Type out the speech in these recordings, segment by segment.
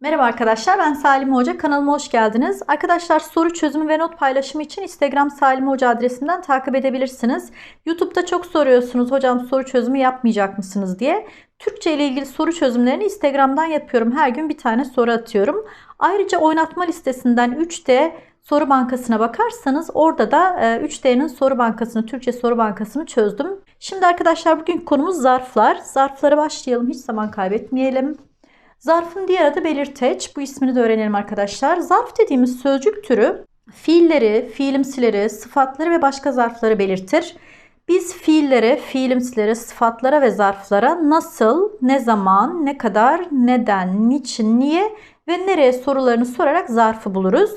Merhaba arkadaşlar ben Salim Hoca kanalıma hoş geldiniz. Arkadaşlar soru çözümü ve not paylaşımı için Instagram Salim Hoca adresinden takip edebilirsiniz. YouTube'da çok soruyorsunuz hocam soru çözümü yapmayacak mısınız diye. Türkçe ile ilgili soru çözümlerini Instagram'dan yapıyorum. Her gün bir tane soru atıyorum. Ayrıca oynatma listesinden 3D soru bankasına bakarsanız orada da 3D'nin soru bankasını, Türkçe soru bankasını çözdüm. Şimdi arkadaşlar bugün konumuz zarflar. Zarflara başlayalım hiç zaman kaybetmeyelim. Zarfın diğer adı belirteç. Bu ismini de öğrenelim arkadaşlar. Zarf dediğimiz sözcük türü fiilleri, fiilimsileri, sıfatları ve başka zarfları belirtir. Biz fiillere, fiilimsilere, sıfatlara ve zarflara nasıl, ne zaman, ne kadar, neden, niçin, niye ve nereye sorularını sorarak zarfı buluruz.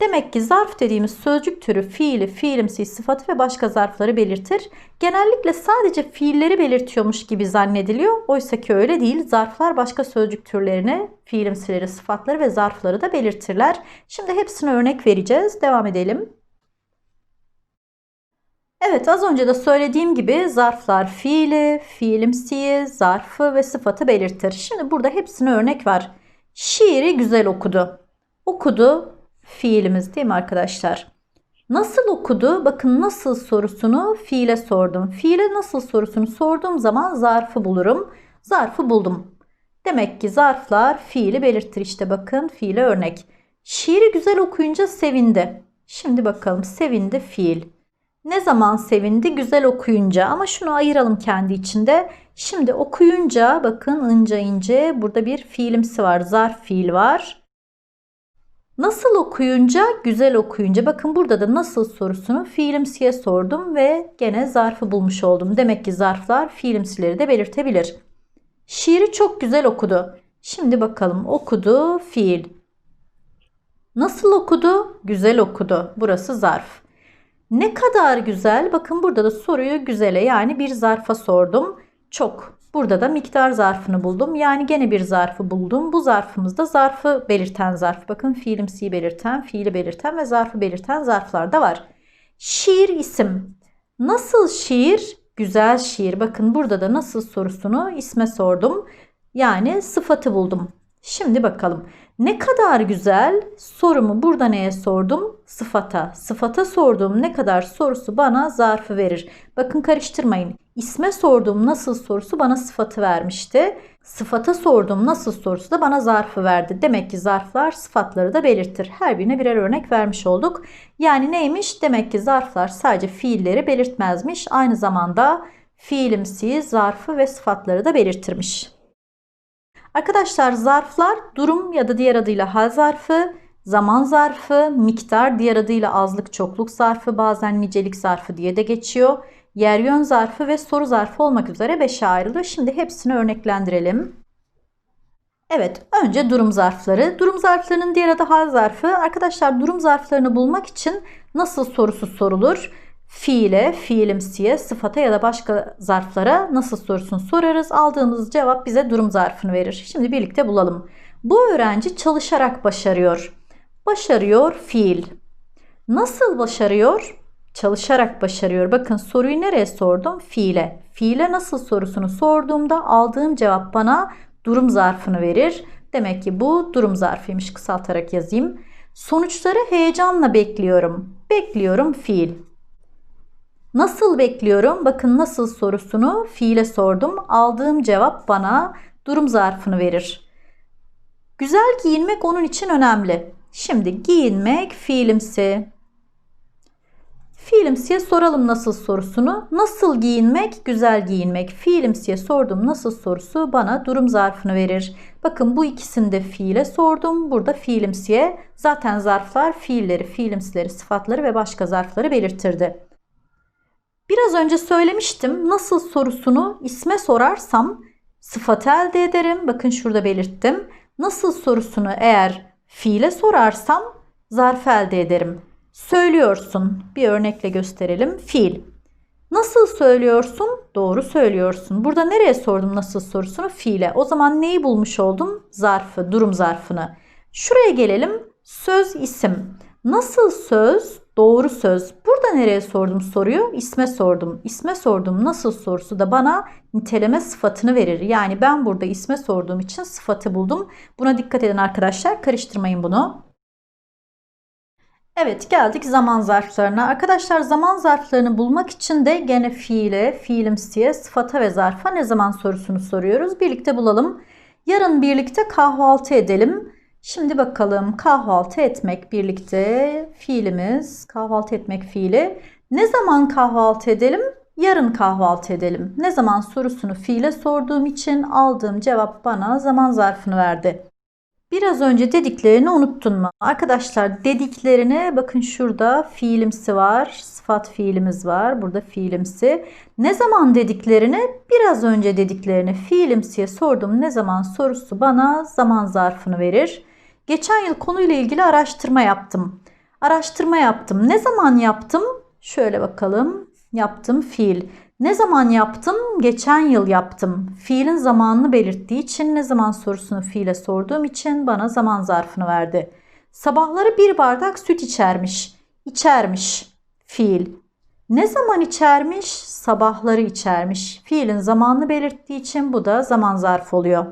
Demek ki zarf dediğimiz sözcük türü fiili, fiilimsi, sıfatı ve başka zarfları belirtir. Genellikle sadece fiilleri belirtiyormuş gibi zannediliyor. Oysa ki öyle değil. Zarflar başka sözcük türlerini, fiilimsileri, sıfatları ve zarfları da belirtirler. Şimdi hepsine örnek vereceğiz. Devam edelim. Evet az önce de söylediğim gibi zarflar fiili, fiilimsiyi, zarfı ve sıfatı belirtir. Şimdi burada hepsine örnek var. Şiiri güzel okudu. Okudu fiilimiz değil mi arkadaşlar? Nasıl okudu? Bakın nasıl sorusunu fiile sordum. Fiile nasıl sorusunu sorduğum zaman zarfı bulurum. Zarfı buldum. Demek ki zarflar fiili belirtir. İşte bakın fiile örnek. Şiiri güzel okuyunca sevindi. Şimdi bakalım sevindi fiil. Ne zaman sevindi? Güzel okuyunca. Ama şunu ayıralım kendi içinde. Şimdi okuyunca bakın ince ince burada bir fiilimsi var. Zarf fiil var. Nasıl okuyunca? Güzel okuyunca. Bakın burada da nasıl sorusunu fiilimsiye sordum ve gene zarfı bulmuş oldum. Demek ki zarflar fiilimsileri de belirtebilir. Şiiri çok güzel okudu. Şimdi bakalım okudu fiil. Nasıl okudu? Güzel okudu. Burası zarf. Ne kadar güzel. Bakın burada da soruyu güzele yani bir zarfa sordum. Çok. Burada da miktar zarfını buldum. Yani gene bir zarfı buldum. Bu zarfımızda zarfı belirten zarf. Bakın fiilimsiyi belirten, fiili belirten ve zarfı belirten zarflar da var. Şiir isim. Nasıl şiir? Güzel şiir. Bakın burada da nasıl sorusunu isme sordum. Yani sıfatı buldum. Şimdi bakalım. Ne kadar güzel sorumu burada neye sordum? Sıfata. Sıfata sorduğum ne kadar sorusu bana zarfı verir. Bakın karıştırmayın. İsme sorduğum nasıl sorusu bana sıfatı vermişti. Sıfata sorduğum nasıl sorusu da bana zarfı verdi. Demek ki zarflar sıfatları da belirtir. Her birine birer örnek vermiş olduk. Yani neymiş? Demek ki zarflar sadece fiilleri belirtmezmiş. Aynı zamanda fiilimsi, zarfı ve sıfatları da belirtirmiş. Arkadaşlar zarflar durum ya da diğer adıyla hal zarfı, zaman zarfı, miktar diğer adıyla azlık çokluk zarfı, bazen nicelik zarfı diye de geçiyor. Yer yön zarfı ve soru zarfı olmak üzere 5'e ayrılıyor. Şimdi hepsini örneklendirelim. Evet, önce durum zarfları. Durum zarflarının diğer adı hal zarfı. Arkadaşlar durum zarflarını bulmak için nasıl sorusu sorulur? Fiile, fiilimsiye, sıfata ya da başka zarflara nasıl sorusunu sorarız. Aldığımız cevap bize durum zarfını verir. Şimdi birlikte bulalım. Bu öğrenci çalışarak başarıyor. Başarıyor fiil. Nasıl başarıyor? Çalışarak başarıyor. Bakın soruyu nereye sordum? Fiile. Fiile nasıl sorusunu sorduğumda aldığım cevap bana durum zarfını verir. Demek ki bu durum zarfıymış. Kısaltarak yazayım. Sonuçları heyecanla bekliyorum. Bekliyorum fiil. Nasıl bekliyorum? Bakın nasıl sorusunu fiile sordum. Aldığım cevap bana durum zarfını verir. Güzel giyinmek onun için önemli. Şimdi giyinmek fiilimsi. Fiilimsiye soralım nasıl sorusunu. Nasıl giyinmek? Güzel giyinmek. Fiilimsiye sordum nasıl sorusu bana durum zarfını verir. Bakın bu ikisini de fiile sordum. Burada fiilimsiye zaten zarflar fiilleri, fiilimsileri, sıfatları ve başka zarfları belirtirdi. Biraz önce söylemiştim. Nasıl sorusunu isme sorarsam sıfatı elde ederim. Bakın şurada belirttim. Nasıl sorusunu eğer fiile sorarsam zarf elde ederim. Söylüyorsun. Bir örnekle gösterelim. Fiil. Nasıl söylüyorsun? Doğru söylüyorsun. Burada nereye sordum nasıl sorusunu? Fiile. O zaman neyi bulmuş oldum? Zarfı, durum zarfını. Şuraya gelelim. Söz isim. Nasıl söz? Doğru söz. Burada nereye sordum soruyu? İsme sordum. İsme sordum nasıl sorusu da bana niteleme sıfatını verir. Yani ben burada isme sorduğum için sıfatı buldum. Buna dikkat edin arkadaşlar. Karıştırmayın bunu. Evet geldik zaman zarflarına. Arkadaşlar zaman zarflarını bulmak için de gene fiile, fiilimsiye, sıfata ve zarfa ne zaman sorusunu soruyoruz. Birlikte bulalım. Yarın birlikte kahvaltı edelim. Şimdi bakalım kahvaltı etmek birlikte fiilimiz kahvaltı etmek fiili. Ne zaman kahvaltı edelim? Yarın kahvaltı edelim. Ne zaman sorusunu fiile sorduğum için aldığım cevap bana zaman zarfını verdi. Biraz önce dediklerini unuttun mu? Arkadaşlar dediklerine bakın şurada fiilimsi var. Sıfat fiilimiz var. Burada fiilimsi. Ne zaman dediklerini biraz önce dediklerini fiilimsiye sordum. Ne zaman sorusu bana zaman zarfını verir. Geçen yıl konuyla ilgili araştırma yaptım. Araştırma yaptım. Ne zaman yaptım? Şöyle bakalım. Yaptım fiil. Ne zaman yaptım? Geçen yıl yaptım. Fiilin zamanını belirttiği için ne zaman sorusunu fiile sorduğum için bana zaman zarfını verdi. Sabahları bir bardak süt içermiş. İçermiş. Fiil. Ne zaman içermiş? Sabahları içermiş. Fiilin zamanını belirttiği için bu da zaman zarfı oluyor.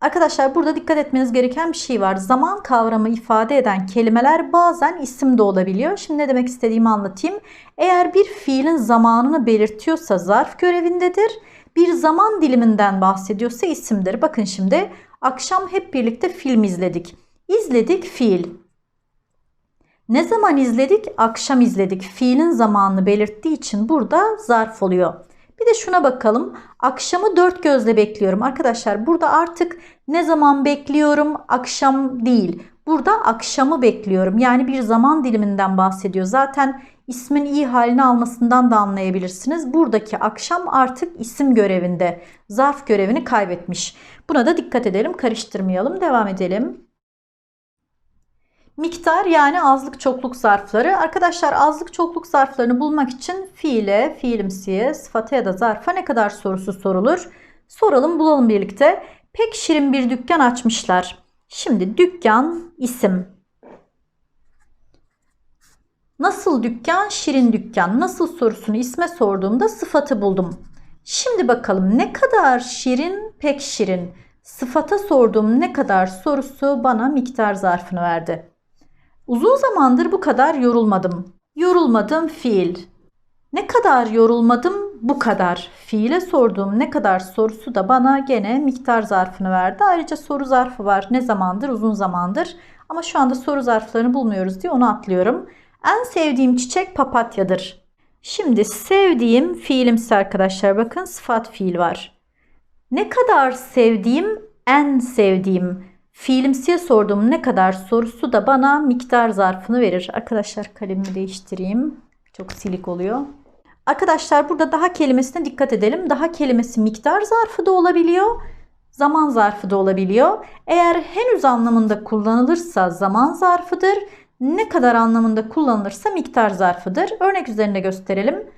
Arkadaşlar burada dikkat etmeniz gereken bir şey var. Zaman kavramı ifade eden kelimeler bazen isim de olabiliyor. Şimdi ne demek istediğimi anlatayım. Eğer bir fiilin zamanını belirtiyorsa zarf görevindedir. Bir zaman diliminden bahsediyorsa isimdir. Bakın şimdi akşam hep birlikte film izledik. İzledik fiil. Ne zaman izledik? Akşam izledik. Fiilin zamanını belirttiği için burada zarf oluyor. Bir de şuna bakalım. Akşamı dört gözle bekliyorum. Arkadaşlar burada artık ne zaman bekliyorum? Akşam değil. Burada akşamı bekliyorum. Yani bir zaman diliminden bahsediyor. Zaten ismin iyi halini almasından da anlayabilirsiniz. Buradaki akşam artık isim görevinde. Zarf görevini kaybetmiş. Buna da dikkat edelim. Karıştırmayalım. Devam edelim. Miktar yani azlık çokluk zarfları. Arkadaşlar azlık çokluk zarflarını bulmak için fiile, fiilimsiye, sıfata ya da zarfa ne kadar sorusu sorulur? Soralım bulalım birlikte. Pek şirin bir dükkan açmışlar. Şimdi dükkan isim. Nasıl dükkan? Şirin dükkan. Nasıl sorusunu isme sorduğumda sıfatı buldum. Şimdi bakalım ne kadar şirin, pek şirin. Sıfata sorduğum ne kadar sorusu bana miktar zarfını verdi. Uzun zamandır bu kadar yorulmadım. Yorulmadım fiil. Ne kadar yorulmadım bu kadar. Fiile sorduğum ne kadar sorusu da bana gene miktar zarfını verdi. Ayrıca soru zarfı var. Ne zamandır? Uzun zamandır. Ama şu anda soru zarflarını bulmuyoruz diye onu atlıyorum. En sevdiğim çiçek papatyadır. Şimdi sevdiğim fiilimsi arkadaşlar. Bakın sıfat fiil var. Ne kadar sevdiğim en sevdiğim. Fiilimsiye sorduğum ne kadar sorusu da bana miktar zarfını verir. Arkadaşlar kalemimi değiştireyim. Çok silik oluyor. Arkadaşlar burada daha kelimesine dikkat edelim. Daha kelimesi miktar zarfı da olabiliyor. Zaman zarfı da olabiliyor. Eğer henüz anlamında kullanılırsa zaman zarfıdır. Ne kadar anlamında kullanılırsa miktar zarfıdır. Örnek üzerinde gösterelim.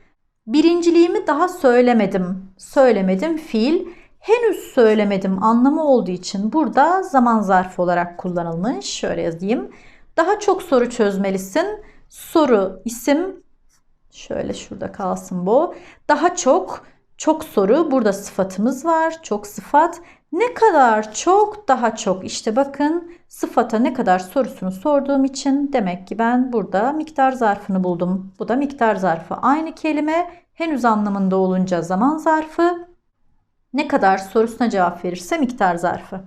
Birinciliğimi daha söylemedim. Söylemedim fiil henüz söylemedim anlamı olduğu için burada zaman zarfı olarak kullanılmış. Şöyle yazayım. Daha çok soru çözmelisin. Soru isim şöyle şurada kalsın bu. Daha çok çok soru burada sıfatımız var. Çok sıfat. Ne kadar çok daha çok. İşte bakın sıfata ne kadar sorusunu sorduğum için demek ki ben burada miktar zarfını buldum. Bu da miktar zarfı. Aynı kelime henüz anlamında olunca zaman zarfı ne kadar sorusuna cevap verirse miktar zarfı.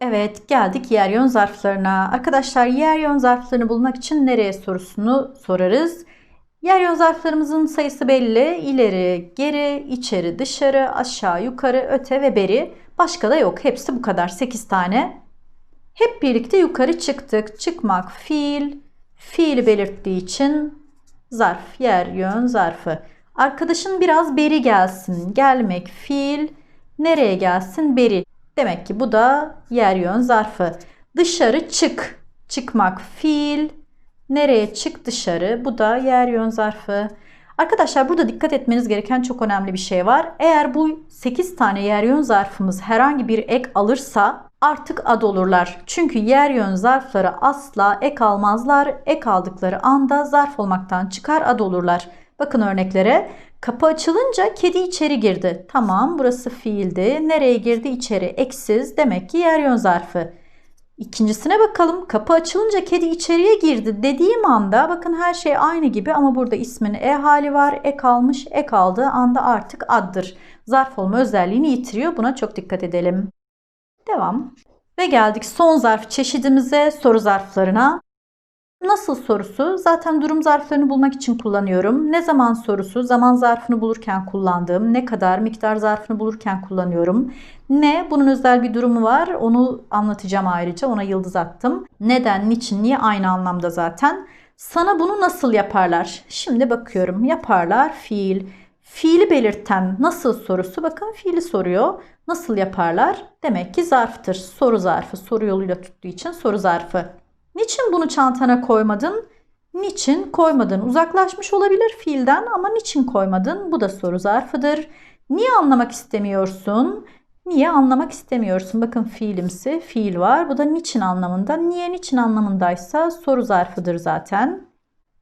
Evet geldik yer yön zarflarına. Arkadaşlar yer yön zarflarını bulmak için nereye sorusunu sorarız. Yer yön zarflarımızın sayısı belli. İleri, geri, içeri, dışarı, aşağı, yukarı, öte ve beri. Başka da yok. Hepsi bu kadar. 8 tane. Hep birlikte yukarı çıktık. Çıkmak fiil. Fiili belirttiği için zarf, yer, yön, zarfı. Arkadaşın biraz beri gelsin. Gelmek fiil. Nereye gelsin? Beri. Demek ki bu da yer yön zarfı. Dışarı çık. Çıkmak fiil. Nereye çık dışarı? Bu da yer yön zarfı. Arkadaşlar burada dikkat etmeniz gereken çok önemli bir şey var. Eğer bu 8 tane yer yön zarfımız herhangi bir ek alırsa artık ad olurlar. Çünkü yer yön zarfları asla ek almazlar. Ek aldıkları anda zarf olmaktan çıkar ad olurlar. Bakın örneklere. Kapı açılınca kedi içeri girdi. Tamam burası fiildi. Nereye girdi? İçeri. Eksiz. Demek ki yer yön zarfı. İkincisine bakalım. Kapı açılınca kedi içeriye girdi dediğim anda bakın her şey aynı gibi ama burada ismin e hali var. E kalmış. E kaldığı anda artık addır. Zarf olma özelliğini yitiriyor. Buna çok dikkat edelim. Devam. Ve geldik son zarf çeşidimize, soru zarflarına. Nasıl sorusu zaten durum zarflarını bulmak için kullanıyorum. Ne zaman sorusu zaman zarfını bulurken kullandığım. Ne kadar miktar zarfını bulurken kullanıyorum. Ne bunun özel bir durumu var. Onu anlatacağım ayrıca. Ona yıldız attım. Neden, niçin, niye aynı anlamda zaten. Sana bunu nasıl yaparlar? Şimdi bakıyorum. Yaparlar fiil. Fiili belirten nasıl sorusu bakın fiili soruyor. Nasıl yaparlar? Demek ki zarftır. Soru zarfı. Soru yoluyla tuttuğu için soru zarfı. Niçin bunu çantana koymadın? Niçin koymadın? Uzaklaşmış olabilir fiilden ama niçin koymadın? Bu da soru zarfıdır. Niye anlamak istemiyorsun? Niye anlamak istemiyorsun? Bakın fiilimsi fiil var. Bu da niçin anlamında. Niye niçin anlamındaysa soru zarfıdır zaten.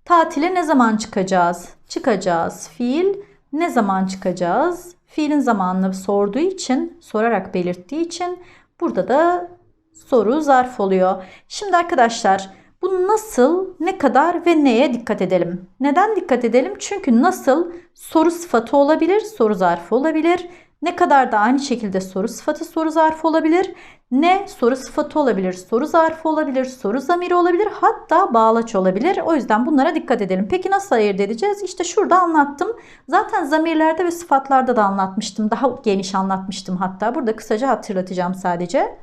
Tatile ne zaman çıkacağız? Çıkacağız. Fiil ne zaman çıkacağız? Fiilin zamanını sorduğu için, sorarak belirttiği için burada da soru zarf oluyor. Şimdi arkadaşlar bu nasıl, ne kadar ve neye dikkat edelim. Neden dikkat edelim? Çünkü nasıl soru sıfatı olabilir, soru zarfı olabilir. Ne kadar da aynı şekilde soru sıfatı, soru zarfı olabilir. Ne soru sıfatı olabilir, soru zarfı olabilir, soru zamiri olabilir, hatta bağlaç olabilir. O yüzden bunlara dikkat edelim. Peki nasıl ayırt edeceğiz? İşte şurada anlattım. Zaten zamirlerde ve sıfatlarda da anlatmıştım. Daha geniş anlatmıştım hatta. Burada kısaca hatırlatacağım sadece.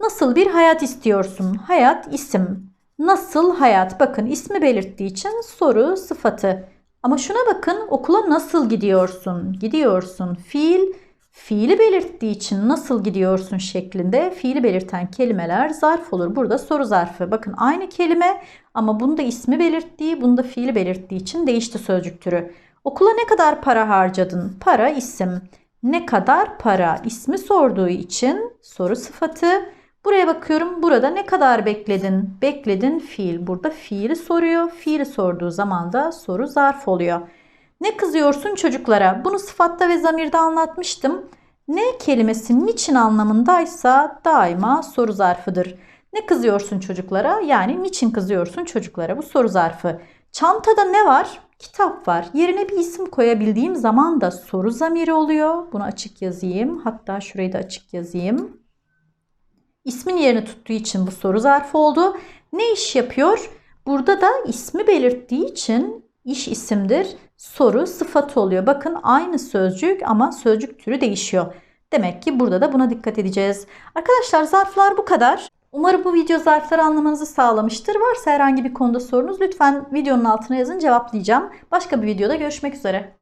Nasıl bir hayat istiyorsun? Hayat isim. Nasıl hayat? Bakın ismi belirttiği için soru sıfatı. Ama şuna bakın okula nasıl gidiyorsun? Gidiyorsun. Fiil fiili belirttiği için nasıl gidiyorsun şeklinde fiili belirten kelimeler zarf olur. Burada soru zarfı. Bakın aynı kelime ama bunda ismi belirttiği, bunda fiili belirttiği için değişti sözcük türü. Okula ne kadar para harcadın? Para isim. Ne kadar para? ismi sorduğu için soru sıfatı. Buraya bakıyorum. Burada ne kadar bekledin? Bekledin fiil. Burada fiili soruyor. Fiili sorduğu zaman da soru zarf oluyor. Ne kızıyorsun çocuklara? Bunu sıfatta ve zamirde anlatmıştım. Ne kelimesi niçin anlamındaysa daima soru zarfıdır. Ne kızıyorsun çocuklara? Yani niçin kızıyorsun çocuklara? Bu soru zarfı. Çantada ne var? Kitap var. Yerine bir isim koyabildiğim zaman da soru zamiri oluyor. Bunu açık yazayım. Hatta şurayı da açık yazayım. İsmin yerini tuttuğu için bu soru zarfı oldu. Ne iş yapıyor? Burada da ismi belirttiği için iş isimdir. Soru sıfatı oluyor. Bakın aynı sözcük ama sözcük türü değişiyor. Demek ki burada da buna dikkat edeceğiz. Arkadaşlar zarflar bu kadar. Umarım bu video zarfları anlamanızı sağlamıştır. Varsa herhangi bir konuda sorunuz lütfen videonun altına yazın cevaplayacağım. Başka bir videoda görüşmek üzere.